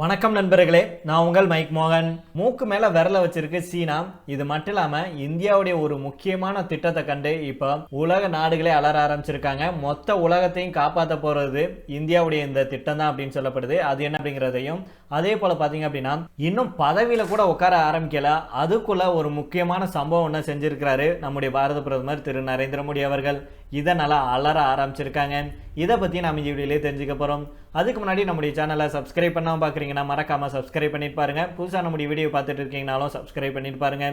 வணக்கம் நண்பர்களே நான் உங்கள் மைக் மோகன். மூக்கு மேல விரல வச்சிருக்கு சீனா. இது மட்டும் இல்லாம இந்தியாவுடைய ஒரு முக்கியமான திட்டத்தை கண்டு இப்போ உலக நாடுகளே அலற ஆரம்பிச்சிருக்காங்க. மொத்த உலகத்தையும் காப்பாற்ற போறது இந்தியாவுடைய இந்த திட்டம் தான் அப்படின்னு சொல்லப்படுது. அது என்ன அப்படிங்கிறதையும் அதே போல பாத்தீங்க அப்படின்னா இன்னும் பதவியில கூட உட்கார ஆரம்பிக்கல. அதுக்குள்ள ஒரு முக்கியமான சம்பவம் ஒன்று செஞ்சிருக்கிறாரு நம்முடைய பாரத பிரதமர் திரு நரேந்திர மோடி அவர்கள். இதை நல்லா அலற ஆரம்பிச்சிருக்காங்க. இதை பற்றி நம்ம இந்த வீடியோலேயே தெரிஞ்சுக்க போகிறோம் அதுக்கு முன்னாடி நம்முடைய சேனலை சப்ஸ்கிரைப் பண்ணாமல் பார்க்குறீங்கன்னா மறக்காமல் சப்ஸ்கிரைப் பண்ணிட்டு பாருங்க. புதுசாக நம்முடைய வீடியோ பார்த்துட்டு இருக்கீங்கனாலும் சப்ஸ்கிரைப் பண்ணிட்டு பாருங்க.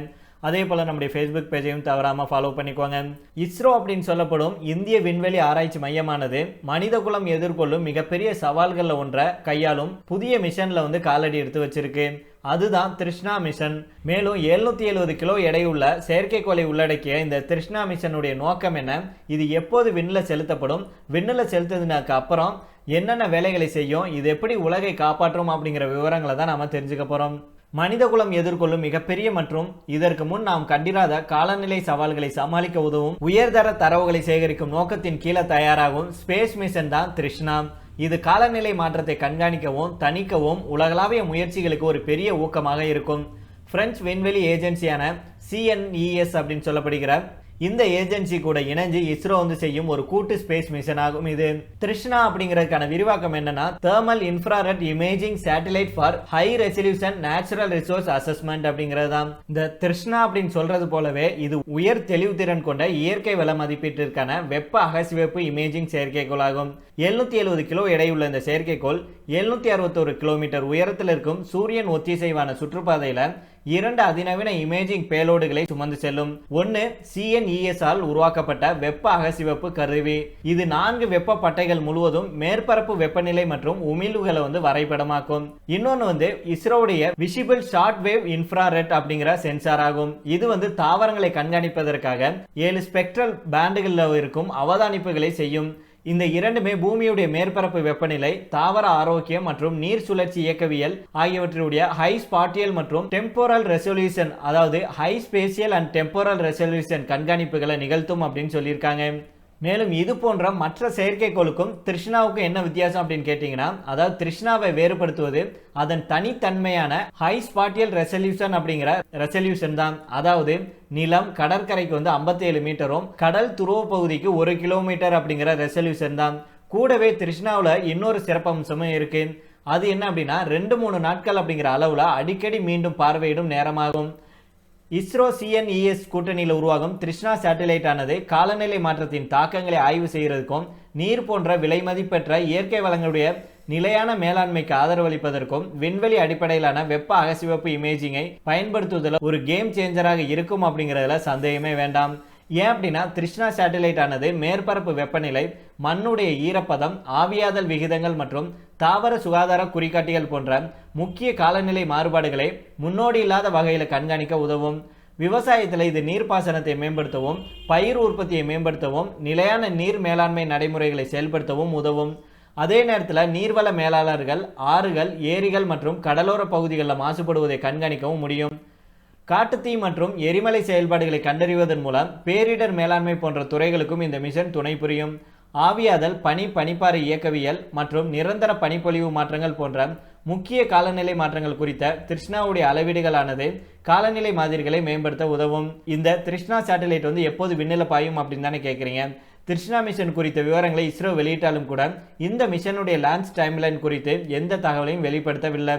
அதே போல் நம்முடைய ஃபேஸ்புக் பேஜையும் தவறாமல் ஃபாலோ பண்ணிக்கோங்க. இஸ்ரோ அப்படின்னு சொல்லப்படும் இந்திய விண்வெளி ஆராய்ச்சி மையமானது மனிதகுலம் எதிர்கொள்ளும் மிகப்பெரிய சவால்களில் ஒன்றை கையாளும் புதிய மிஷனில் வந்து காலடி எடுத்து வச்சிருக்கு. அதுதான் திருஷ்ணா மிஷன். மேலும் எழுநூத்தி எழுபது கிலோ எடையுள்ள செயற்கைக்கோளை உள்ளடக்கிய இந்த திருஷ்ணா மிஷனுடைய நோக்கம் என்ன? இது எப்போது விண்ணில் செலுத்தப்படும்? விண்ணில் செலுத்ததுனாக்கு அப்புறம் என்னென்ன வேலைகளை செய்யும்? இது எப்படி உலகை காப்பாற்றும் அப்படிங்கிற விவரங்களை தான் நாம தெரிஞ்சுக்க போறோம். மனிதகுலம் எதிர்கொள்ளும் மிகப்பெரிய மற்றும் இதற்கு முன் நாம் கண்டிராத காலநிலை சவால்களை சமாளிக்க உதவும் உயர்தர தரவுகளை சேகரிக்கும் நோக்கத்தின் கீழே தயாராகும் ஸ்பேஸ் மிஷன் தான் திருஷ்ணா. இது காலநிலை மாற்றத்தை கண்காணிக்கவும் தணிக்கவும் உலகளாவிய முயற்சிகளுக்கு ஒரு பெரிய ஊக்கமாக இருக்கும். பிரெஞ்சு விண்வெளி ஏஜென்சியான சிஎன்இஎஸ் அப்படின்னு சொல்லப்படுகிற இந்த ஏஜென்சி கூட இணைஞ்சு இஸ்ரோ வந்து செய்யும் ஒரு கூட்டு ஸ்பேஸ் மிஷன் ஆகும் இது. திருஷ்ணா அப்படிங்கிறதுக்கான விரிவாக்கம் என்னன்னா thermal infrared imaging satellite for high resolution natural resource assessment அப்படிங்கிறது தான். இந்த திருஷ்ணா அப்படின்னு சொல்றது போலவே இது உயர் தெளிவுத்திறன் கொண்ட இயற்கை வள மதிப்பீட்டிற்கான வெப்ப அகசிவப்பு இமேஜிங் செயற்கைக்கோள் எழுநூற்றி எழுநூத்தி எழுபது கிலோ எடையுள்ள இந்த செயற்கைக்கோள் எழுநூத்தி அறுபத்தோரு கிலோமீட்டர் உயரத்தில் இருக்கும் சூரியன் ஒத்திசைவான சுற்றுப்பாதையில இரண்டு அதிநவீன இமேஜிங் பேலோடுகளை சுமந்து செல்லும். ஒன்று சிஎன்இஎஸ் ஆல் உருவாக்கப்பட்ட வெப்ப அகசிவப்பு கருவி. இது நான்கு வெப்ப பட்டைகள் முழுவதும் மேற்பரப்பு வெப்பநிலை மற்றும் உமிழ்வுகளை வந்து வரைபடமாக்கும். இன்னொன்னு வந்து இஸ்ரோவுடைய விசிபிள் ஷார்ட் வேவ் இன்ஃப்ராரெட் அப்படிங்கிற சென்சார் ஆகும். இது வந்து தாவரங்களை கண்காணிப்பதற்காக ஏழு ஸ்பெக்ட்ரல் பேண்டுகளில் இருக்கும் அவதானிப்புகளை செய்யும். இந்த இரண்டுமே பூமியுடைய மேற்பரப்பு வெப்பநிலை தாவர ஆரோக்கியம் மற்றும் நீர் சுழற்சி இயக்கவியல் ஆகியவற்றினுடைய ஹை ஸ்பாட்டியல் மற்றும் டெம்போரல் ரெசல்யூஷன் அதாவது high spatial and temporal resolution கண்காணிப்புகளை நிகழ்த்தும் அப்படின்னு சொல்லியிருக்காங்க. மேலும் இது போன்ற மற்ற செயற்கைக்கோளுக்கும் திருஷ்ணாவுக்கும் என்ன வித்தியாசம் அப்படின்னு கேட்டிங்கன்னா அதாவது திருஷ்ணாவை வேறுபடுத்துவது அதன் தனித்தன்மையான ஹை ஸ்பாட்டியல் ரெசல்யூஷன் அப்படிங்கிற ரெசல்யூஷன் தான். அதாவது நிலம் கடற்கரைக்கு வந்து 57 மீட்டரும் கடல் துருவ பகுதிக்கு ஒரு கிலோமீட்டர் அப்படிங்கிற ரெசல்யூஷன் தான். கூடவே திருஷ்ணாவில் இன்னொரு சிறப்பம்சமும் இருக்குது அது என்ன அப்படின்னா ரெண்டு மூணு நாட்கள் அப்படிங்கிற அளவில் அடிக்கடி மீண்டும் பார்வையிடும் நேரமாகும். இஸ்ரோ சிஎன்இஎஸ் கூட்டணியில் உருவாகும் திருஷ்ணா சேட்டலைட் ஆனது காலநிலை மாற்றத்தின் தாக்கங்களை ஆய்வு செய்கிறதுக்கும் நீர் போன்ற விலைமதிப்பெற்ற இயற்கை வளங்களுடைய நிலையான மேலாண்மைக்கு ஆதரவளிப்பதற்கும் விண்வெளி அடிப்படையிலான வெப்ப அகசிவப்பு இமேஜிங்கை பயன்படுத்துவதில் ஒரு கேம் சேஞ்சராக இருக்கும் அப்படிங்கிறதுல சந்தேகமே வேண்டாம். ஏன் அப்படின்னா திருஷ்ணா சேட்டலைட் ஆனது மேற்பரப்பு வெப்பநிலை மண்ணுடைய ஈரப்பதம் ஆவியாதல் விகிதங்கள் மற்றும் தாவர சுகாதார குறிகாட்டிகள் போன்ற முக்கிய காலநிலை மாறுபாடுகளை முன்னோடி இல்லாத வகையில் கண்காணிக்க உதவும். விவசாயத்தில் இது நீர்ப்பாசனத்தை மேம்படுத்தவும் பயிர் உற்பத்தியை மேம்படுத்தவும் நிலையான நீர் மேலாண்மை நடைமுறைகளை செயல்படுத்தவும் உதவும். அதே நேரத்தில் நீர்வள மேலாளர்கள் ஆறுகள் ஏரிகள் மற்றும் கடலோர பகுதிகளில் மாசுபடுவதை கண்காணிக்கவும் முடியும். காட்டுத்தீ மற்றும் எரிமலை செயல்பாடுகளை கண்டறிவதன் மூலம் பேரிடர் மேலாண்மை போன்ற துறைகளுக்கும் இந்த மிஷன் துணை புரியும். ஆவியாதல் பனி பனிப்பாறை இயக்கவியல் மற்றும் நிரந்தர பனிப்பொழிவு மாற்றங்கள் போன்ற முக்கிய காலநிலை மாற்றங்கள் குறித்த திருஷ்ணாவுடைய அளவீடுகளானது காலநிலை மாதிரிகளை மேம்படுத்த உதவும். இந்த திருஷ்ணா சேட்டலைட் வந்து எப்போது விண்ணில பாயும் அப்படின்னு தானே கேட்குறீங்க திருஷ்ணா மிஷன் குறித்த விவரங்களை இஸ்ரோ வெளியிட்டாலும் கூட இந்த மிஷனுடைய லான்ச் டைம்லைன் குறித்து எந்த தகவலையும் வெளிப்படுத்தவில்லை.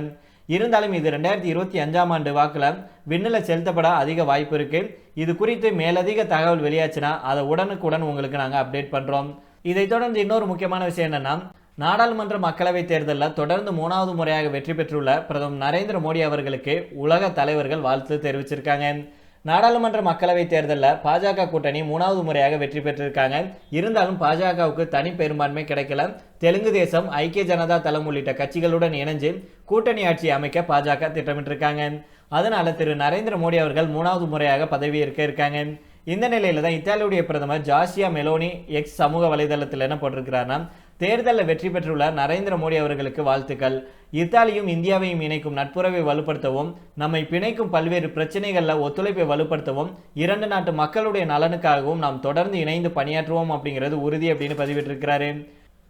இருந்தாலும் இது ரெண்டாயிரத்தி இருபத்தி அஞ்சாம் ஆண்டு வாக்கில் விண்ணில் செலுத்தப்பட அதிக வாய்ப்பு இருக்குது இது குறித்து மேலதிக தகவல் வெளியாச்சுன்னா அதை உடனுக்குடன் உங்களுக்கு நாங்கள் அப்டேட் பண்ணுறோம் இதைத் தொடர்ந்து இன்னொரு முக்கியமான விஷயம் என்னென்னா நாடாளுமன்ற மக்களவைத் தேர்தலில் தொடர்ந்து மூணாவது முறையாக வெற்றி பெற்றுள்ள பிரதமர் நரேந்திர மோடி அவர்களுக்கு உலக தலைவர்கள் வாழ்த்து தெரிவிச்சிருக்காங்க. நாடாளுமன்ற மக்களவைத் தேர்தலில் பாஜக கூட்டணி மூணாவது முறையாக வெற்றி பெற்றிருக்காங்க. இருந்தாலும் பாஜகவுக்கு தனி பெரும்பான்மை கிடைக்கல. தெலுங்கு தேசம் ஐக்கிய ஜனதா தளம் உள்ளிட்ட கட்சிகளுடன் இணைஞ்சு கூட்டணி ஆட்சி அமைக்க பாஜக திட்டமிட்டிருக்காங்க. அதனால திரு நரேந்திர மோடி அவர்கள் மூணாவது முறையாக பதவியேற்க இருக்காங்க. இந்த நிலையில தான் இத்தாலியுடைய பிரதமர் ஜார்ஜியா மெலோனி எக்ஸ் சமூக வலைதளத்தில் என்ன போட்டிருக்கிறாருன்னா தேர்தலில் வெற்றி பெற்றுள்ள நரேந்திர மோடி அவர்களுக்கு வாழ்த்துக்கள். இத்தாலியும் இந்தியாவையும் இணைக்கும் நட்புறவை வலுப்படுத்தவும் நம்மை பிணைக்கும் பல்வேறு பிரச்சனைகளில் ஒத்துழைப்பை வலுப்படுத்தவும் இரண்டு நாட்டு மக்களுடைய நலனுக்காகவும் நாம் தொடர்ந்து இணைந்து பணியாற்றுவோம் அப்படிங்கிறது உறுதி அப்படின்னு பதிவிட்டிருக்கிறாரு.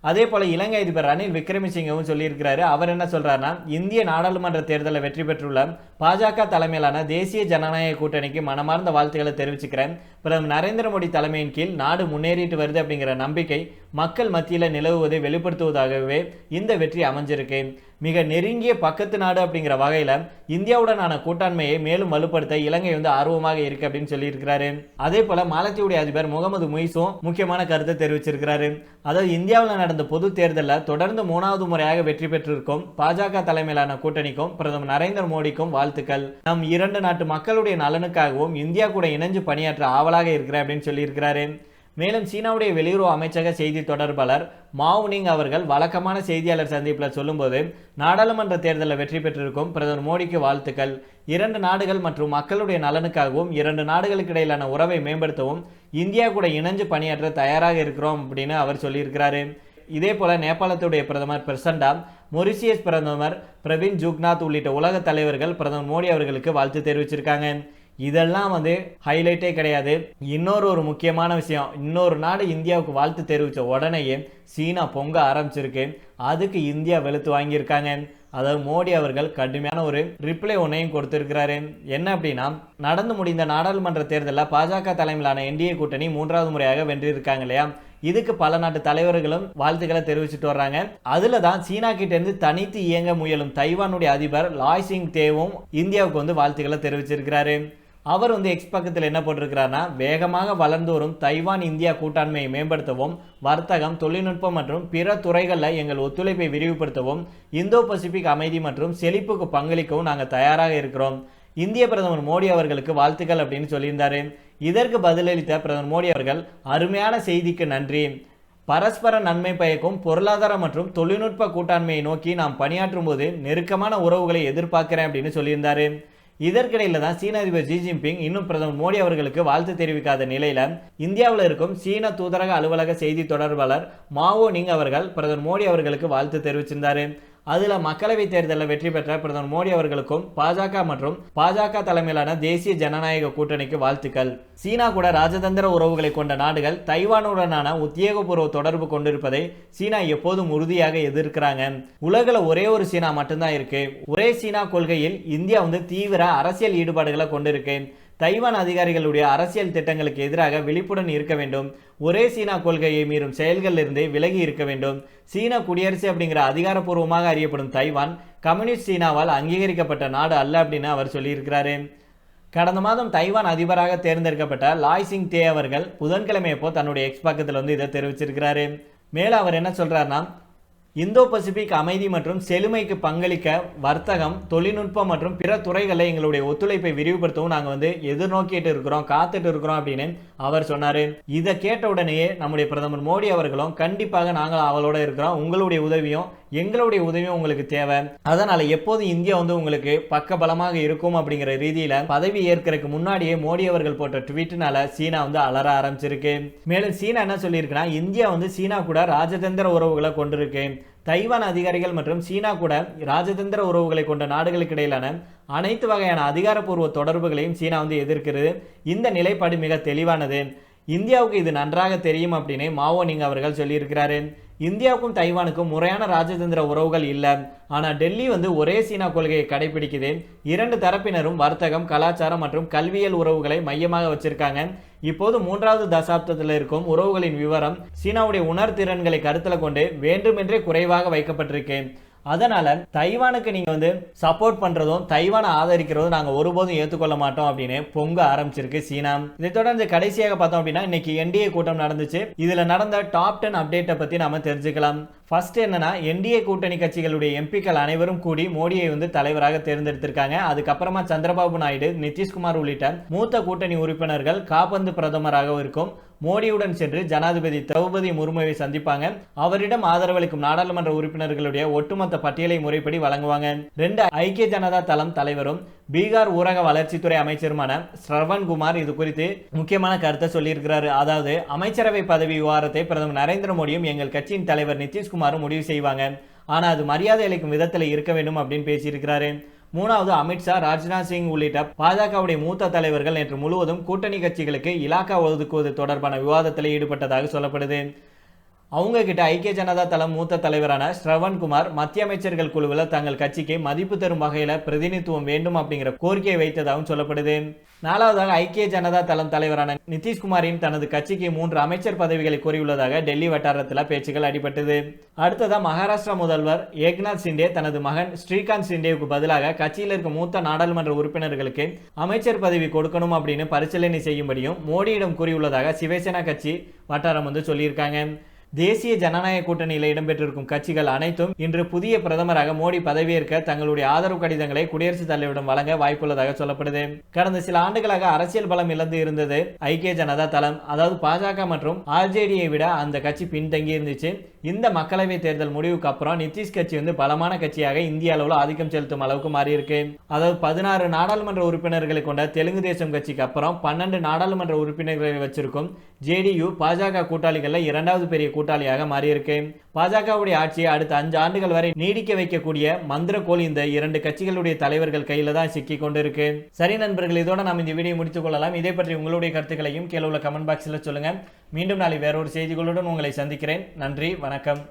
அதே போல இலங்கை அதிபர் ரணில் விக்ரமசிங்கவும் சொல்லியிருக்கிறாரு. அவர் என்ன சொல்றாருன்னா இந்திய நாடாளுமன்ற தேர்தலில் வெற்றி பெற்றுள்ள பாஜக தலைமையிலான தேசிய ஜனநாயக கூட்டணிக்கு மனமார்ந்த வாழ்த்துக்களை தெரிவிச்சுக்கிறேன். பிரதமர் நரேந்திர மோடி தலைமையின் கீழ் நாடு முன்னேறிட்டு வருது அப்படிங்கிற நம்பிக்கை மக்கள் மத்தியில் நிலவுவதை வெளிப்படுத்துவதாகவே இந்த வெற்றி அமைஞ்சிருக்கு. மிக நெருங்கிய பக்கத்து நாடு அப்படிங்கிற வகையில் இந்தியாவுடனான கூட்டாண்மையை மேலும் வலுப்படுத்த இலங்கை வந்து ஆர்வமாக இருக்கு அப்படின்னு சொல்லியிருக்கிறாரு. அதே போல மாலத்தீவுடைய அதிபர் முகமது முய்ஸும் முக்கியமான கருத்தை தெரிவிச்சிருக்கிறாரு. அதாவது இந்தியாவில் நடந்த பொது தேர்தலில் தொடர்ந்து மூணாவது முறையாக வெற்றி பெற்றிருக்கும் பாஜக தலைமையிலான கூட்டணிக்கும் பிரதமர் நரேந்திர மோடிக்கும் வாழ்த்துக்கள். நம் இரண்டு நாட்டு மக்களுடைய நலனுக்காகவும் இந்தியா கூட இணைஞ்சு பணியாற்ற ஆவலாக இருக்கிறேன் அப்படின்னு சொல்லியிருக்கிறாரு. மேலும் சீனாவுடைய வெளியுறவு அமைச்சக செய்தி தொடர்பாளர் மாவுனிங் அவர்கள் வழக்கமான செய்தியாளர் சந்திப்பில் சொல்லும்போது நாடாளுமன்ற தேர்தலில் வெற்றி பெற்றிருக்கும் பிரதமர் மோடிக்கு வாழ்த்துக்கள். இரண்டு நாடுகள் மற்றும் மக்களுடைய நலனுக்காகவும் இரண்டு நாடுகளுக்கு இடையிலான உறவை மேம்படுத்தவும் இந்தியா கூட இணைஞ்சு பணியாற்ற தயாராக இருக்கிறோம் அப்படின்னு அவர் சொல்லியிருக்கிறாரு. இதே போல நேபாளத்துடைய பிரதமர் பிரசண்டா மொரிசியஸ் பிரதமர் பிரவீன் ஜுக்நாத் உள்ளிட்ட உலக தலைவர்கள் பிரதமர் மோடி அவர்களுக்கு வாழ்த்து தெரிவிச்சிருக்காங்க. இதெல்லாம் வந்து ஹைலைட்டே கிடையாது. இன்னொரு ஒரு முக்கியமான விஷயம். இன்னொரு நாடு இந்தியாவுக்கு வாழ்த்து தெரிவித்த உடனேயே சீனா பொங்க ஆரம்பிச்சிருக்கு. அதுக்கு இந்தியா வெளுத்து வாங்கியிருக்காங்க. அதாவது மோடி அவர்கள் கடுமையான ஒரு ரிப்ளை ஒன்றையும் கொடுத்திருக்கிறாரு. என்ன அப்படின்னா நடந்து முடிந்த நாடாளுமன்ற தேர்தலில் பாஜக தலைமையிலான என்டிஏ கூட்டணி மூன்றாவது முறையாக வென்றிருக்காங்க இல்லையா? இதுக்கு பல நாட்டு தலைவர்களும் வாழ்த்துக்களை தெரிவிச்சுட்டு வர்றாங்க. அதுல தான் சீனா கிட்ட இருந்து தனித்து இயங்க முயலும் தைவானுடைய அதிபர் லாய் சிங் தேவும் இந்தியாவுக்கு வந்து வாழ்த்துக்களை தெரிவிச்சிருக்கிறாரு. அவர் வந்து எக்ஸ் பக்கத்தில் என்ன போட்டிருக்கிறாருன்னா வேகமாக வளர்ந்து வரும் தைவான் இந்தியா கூட்டாண்மையை மேம்படுத்தவும் வர்த்தகம் தொழில்நுட்பம் மற்றும் பிற துறைகளில் எங்கள் ஒத்துழைப்பை விரிவுபடுத்தவும் இந்தோ பசிபிக் அமைதி மற்றும் செழிப்புக்கு பங்களிக்கவும் நாங்கள் தயாராக இருக்கிறோம். இந்திய பிரதமர் மோடி அவர்களுக்கு வாழ்த்துக்கள் அப்படின்னு சொல்லியிருந்தாரு. இதற்கு பதிலளித்த பிரதமர் மோடி அவர்கள் அருமையான செய்திக்கு நன்றி. பரஸ்பர நன்மை பயக்கும் பொருளாதார மற்றும் தொழில்நுட்ப கூட்டாண்மையை நோக்கி நாம் பணியாற்றும் போது நெருக்கமான உறவுகளை எதிர்பார்க்கிறேன் அப்படின்னு சொல்லியிருந்தாரு. இதற்கிடையில் தான் சீன அதிபர் ஜி ஜின்பிங் இன்னும் பிரதமர் மோடி அவர்களுக்கு வாழ்த்து தெரிவிக்காத நிலையில் இந்தியாவில் இருக்கும் சீன தூதரக அலுவலக செய்தி தொடர்பாளர் மாவோ நிங் அவர்கள் பிரதமர் மோடி அவர்களுக்கு வாழ்த்து தெரிவிச்சிருந்தாரு. அதில் மக்களவை தேர்தலில் வெற்றி பெற்ற பிரதமர் மோடி அவர்களுக்கும் பாஜக மற்றும் பாஜக தலைமையிலான தேசிய ஜனநாயக கூட்டணிக்கு வாழ்த்துக்கள். சீனா கூட ராஜதந்திர உறவுகளை கொண்ட நாடுகள் தைவானுடனான உத்தியோகபூர்வ தொடர்பு கொண்டிருப்பதை சீனா எப்போதும் உறுதியாக எதிர்க்கிறாங்க. உலகில் ஒரே ஒரு சீனா மட்டும்தான் இருக்கு. ஒரே சீனா கொள்கையில் இந்தியா வந்து தீவிர அரசியல் ஈடுபாடுகளை கொண்டிருக்கு. தைவான் அதிகாரிகளுடைய அரசியல் திட்டங்களுக்கு எதிராக விழிப்புடன் இருக்க வேண்டும். ஒரே சீனா கொள்கையை மீறும் செயல்களிலிருந்து விலகி இருக்க வேண்டும். சீன குடியரசு அப்படிங்கிற அதிகாரப்பூர்வமாக அறியப்படும் தைவான் கம்யூனிஸ்ட் சீனாவால் அங்கீகரிக்கப்பட்ட நாடு அல்ல அப்படின்னு அவர் சொல்லியிருக்கிறாரு. கடந்த மாதம் தைவான் அதிபராக தேர்ந்தெடுக்கப்பட்ட லாய் சிங் தே அவர்கள் புதன்கிழமை அப்போ தன்னுடைய எக்ஸ் பக்கத்தில் வந்து இதை தெரிவிச்சிருக்கிறாரு. மேலும் அவர் என்ன சொல்கிறாருன்னா இந்தோ பசிபிக் அமைதி மற்றும் செழுமைக்கு பங்களிக்க வர்த்தகம் தொழில்நுட்பம் மற்றும் பிற துறைகளில் எங்களுடைய ஒத்துழைப்பை விரிவுபடுத்தவும் நாங்கள் வந்து எதிர்நோக்கிட்டு இருக்கிறோம் காத்துட்டு இருக்கிறோம் அப்படின்னு அவர் சொன்னார். இதை கேட்ட உடனேயே நம்முடைய பிரதமர் மோடி அவர்களும் கண்டிப்பாக நாங்கள் அவளோட இருக்கிறோம். உங்களுடைய உதவியும் எங்களுடைய உதவியும் உங்களுக்கு தேவை. அதனால எப்போதும் இந்தியா வந்து உங்களுக்கு பக்க பலமாக இருக்கும் அப்படிங்கிற ரீதியில பதவி ஏற்கிறதுக்கு முன்னாடியே மோடி அவர்கள் போட்ட ட்வீட்னால சீனா வந்து அலற ஆரம்பிச்சிருக்கு. மேலும் சீனா என்ன சொல்லியிருக்குன்னா இந்தியா வந்து சீனா கூட ராஜதந்திர உறவுகளை கொண்டிருக்கு. தைவான் அதிகாரிகள் மற்றும் சீனா கூட ராஜதந்திர உறவுகளை கொண்ட நாடுகளுக்கு இடையிலான அனைத்து வகையான அதிகாரப்பூர்வ தொடர்புகளையும் சீனா வந்து எதிர்க்கிறது இந்த நிலைப்பாடு மிக தெளிவானது. இந்தியாவுக்கு இது நன்றாக தெரியும் அப்படின்னு மாவோ அவர்கள் சொல்லியிருக்கிறாரு. இந்தியாவுக்கும் தைவானுக்கும் முறையான ராஜதந்திர உறவுகள் இல்லை. ஆனால் டெல்லி வந்து ஒரே சீனா கொள்கையை கடைபிடிக்குது இரண்டு தரப்பினரும் வர்த்தகம் கலாச்சாரம் மற்றும் கல்வியல் உறவுகளை மையமாக வச்சிருக்காங்க. இப்போது மூன்றாவது தசாப்தத்தில் இருக்கும் உறவுகளின் விவரம் சீனாவுடைய உணர்திறன்களை கருத்தில் கொண்டு வேண்டுமென்றே குறைவாக வைக்கப்பட்டிருக்கு. அதனால தைவானுக்கு நீங்க வந்து சப்போர்ட் பண்றதும் தைவானை ஆதரிக்கிறதும் நாங்க ஒருபோதும் ஏற்றுக்கொள்ள மாட்டோம் அப்படின்னு பொங்க ஆரம்பிச்சிருக்கு சீனா. இதை தொடர்ந்து கடைசியாக பார்த்தோம் அப்படின்னா இன்னைக்கு என்டிஏ கூட்டம் நடந்துச்சு. இதுல நடந்த டாப் டென் அப்டேட்டை பத்தி நாம தெரிஞ்சுக்கலாம். ஃபர்ஸ்ட் என்னன்னா என்டிஏ கூட்டணி கட்சிகளுடைய எம்பிக்கள் அனைவரும் கூடி மோடியை வந்து தலைவராக தேர்ந்தெடுத்திருக்காங்க. அதுக்கப்புறமா சந்திரபாபு நாயுடு நிதிஷ்குமார் உள்ளிட்ட மூத்த கூட்டணி உறுப்பினர்கள் காபந்து பிரதமராக இருக்கும். மோடியுடன் சென்று ஜனாதிபதி திரௌபதி முர்முவை சந்திப்பாங்க. அவரிடம் ஆதரவளிக்கும் நாடாளுமன்ற உறுப்பினர்களுடைய ஒட்டுமொத்த பட்டியலை முறைப்படி வழங்குவாங்க. ரெண்டு ஐக்கிய ஜனதா தளம் தலைவரும் பீகார் ஊரக வளர்ச்சித்துறை அமைச்சருமான ஸ்ரவன்குமார் இது குறித்து முக்கியமான கருத்தை சொல்லியிருக்கிறாரு. அதாவது அமைச்சரவை பதவி விவகாரத்தை பிரதமர் நரேந்திர மோடியும் எங்கள் கட்சியின் தலைவர் நிதிஷ்குமாரும் முடிவு செய்வாங்க. ஆனா அது மரியாதை அளிக்கும் விதத்தில் இருக்க வேண்டும் அப்படின்னு பேசியிருக்கிறாரு. மூணாவது அமித்ஷா ராஜ்நாத் சிங் உள்ளிட்ட பாஜகவுடைய மூத்த தலைவர்கள் நேற்று முழுவதும் கூட்டணி கட்சிகளுக்கு இலாக்கா ஒதுக்குவது தொடர்பான விவாதத்தில் ஈடுபட்டதாக சொல்லப்படுது. அவங்க கிட்ட ஐக்கிய ஜனதா தளம் மூத்த தலைவரான ஸ்ரவன்குமார் மத்திய அமைச்சர்கள் குழுவில் தங்கள் கட்சிக்கு மதிப்பு தரும் வகையில் பிரதிநிதித்துவம் வேண்டும் அப்படிங்கிற கோரிக்கையை வைத்ததாகவும் சொல்லப்படுது. நாலாவதாக ஐக்கிய ஜனதா தளம் தலைவரான நிதிஷ்குமாரின் தனது கட்சிக்கு மூன்று அமைச்சர் பதவிகளை கோரியுள்ளதாக டெல்லி வட்டாரத்தில் பேச்சுகள் அடிபட்டது. அடுத்ததாக மகாராஷ்டிரா முதல்வர் ஏக்நாத் சிண்டே தனது மகன் ஸ்ரீகாந்த் சிண்டேவுக்கு பதிலாக கட்சியில் இருக்கும் மூத்த நாடாளுமன்ற உறுப்பினர்களுக்கு அமைச்சர் பதவி கொடுக்கணும் அப்படின்னு பரிசீலனை செய்யும்படியும் மோடியிடம் கூறியுள்ளதாக சிவசேனா கட்சி வட்டாரம் வந்து சொல்லியிருக்காங்க. தேசிய ஜனநாயக கூட்டணியில் இடம்பெற்றிருக்கும் கட்சிகள் அனைத்தும் இன்று புதிய பிரதமராக மோடி பதவியேற்க தங்களுடைய ஆதரவு கடிதங்களை குடியரசுத் தலைவரிடம் வழங்க வாய்ப்புள்ளதாக சொல்லப்படுது. கடந்த சில ஆண்டுகளாக அரசியல் பலம் இழந்து இருந்தது ஐக்கிய ஜனதா தளம் அதாவது பாஜக மற்றும் ஆர்ஜேடியை விட அந்த கட்சி பின்தங்கி இருந்துச்சு. இந்த மக்களவை தேர்தல் முடிவுக்கு அப்புறம் நிதிஷ் கட்சி வந்து பலமான கட்சியாக இந்திய அளவில் ஆதிக்கம் செலுத்தும் அளவுக்கு மாறியிருக்கு. அதாவது பதினாறு நாடாளுமன்ற உறுப்பினர்களை கொண்ட தெலுங்கு தேசம் கட்சிக்கு அப்புறம் பன்னெண்டு நாடாளுமன்ற உறுப்பினர்களை வச்சிருக்கும் ஜேடியு பாஜக கூட்டாளிகளில் இரண்டாவது பெரிய கூட்டாளியாக மாறியிருக்கு பாஜகவுடைய ஆட்சியை அடுத்த அஞ்சு ஆண்டுகள் வரை நீடிக்க வைக்கக்கூடிய மந்திர கோல் இந்த இரண்டு கட்சிகளுடைய தலைவர்கள் கையில தான் சிக்கி கொண்டிருக்கு சரி நண்பர்கள் இதோட நாம் இந்த வீடியோ முடித்துக் கொள்ளலாம். இதை பற்றி உங்களுடைய கருத்துக்களையும் கீழே உள்ள கமெண்ட் பாக்ஸில் சொல்லுங்க. மீண்டும் நாளை வேறொரு செய்திகளுடன் உங்களை சந்திக்கிறேன். நன்றி வணக்கம்.